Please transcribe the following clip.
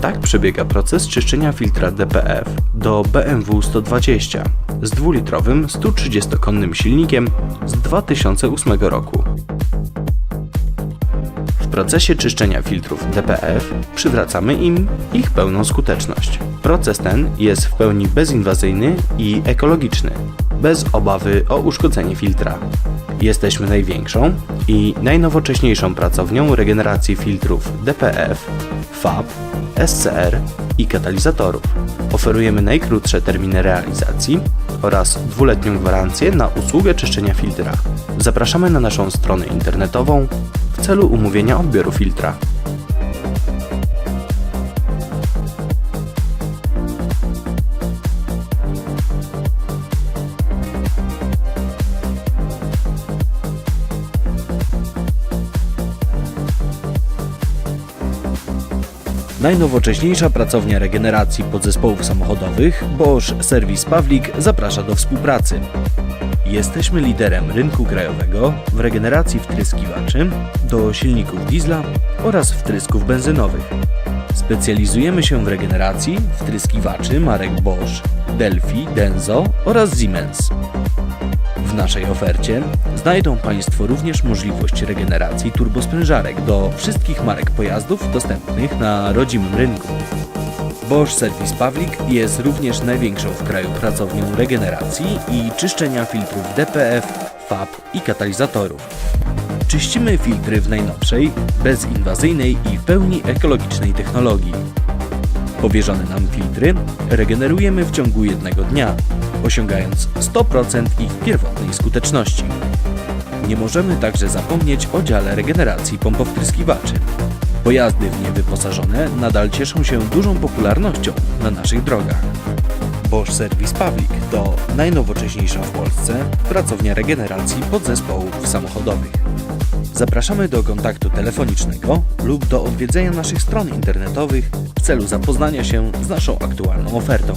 Tak przebiega proces czyszczenia filtra DPF do BMW 120 z dwulitrowym 130-konnym silnikiem z 2008 roku. W procesie czyszczenia filtrów DPF przywracamy im ich pełną skuteczność. Proces ten jest w pełni bezinwazyjny i ekologiczny, bez obawy o uszkodzenie filtra. Jesteśmy największą i najnowocześniejszą pracownią regeneracji filtrów DPF, FAB, SCR i katalizatorów. Oferujemy najkrótsze terminy realizacji oraz dwuletnią gwarancję na usługę czyszczenia filtra. Zapraszamy na naszą stronę internetową w celu umówienia odbioru filtra. Najnowocześniejsza pracownia regeneracji podzespołów samochodowych Bosch Service Pawlik zaprasza do współpracy. Jesteśmy liderem rynku krajowego w regeneracji wtryskiwaczy do silników diesla oraz wtrysków benzynowych. Specjalizujemy się w regeneracji wtryskiwaczy marek Bosch, Delphi, Denso oraz Siemens. W naszej ofercie znajdą Państwo również możliwość regeneracji turbosprężarek do wszystkich marek pojazdów dostępnych na rodzimym rynku. Bosch Service Pawlik jest również największą w kraju pracownią regeneracji i czyszczenia filtrów DPF, FAB i katalizatorów. Czyścimy filtry w najnowszej, bezinwazyjnej i w pełni ekologicznej technologii. Powierzone nam filtry regenerujemy w ciągu jednego dnia, osiągając 100% ich pierwotnej skuteczności. Nie możemy także zapomnieć o dziale regeneracji pompowtryskiwaczy. Pojazdy w nie wyposażone nadal cieszą się dużą popularnością na naszych drogach. Bosch Service Public to najnowocześniejsza w Polsce pracownia regeneracji podzespołów samochodowych. Zapraszamy do kontaktu telefonicznego lub do odwiedzenia naszych stron internetowych w celu zapoznania się z naszą aktualną ofertą.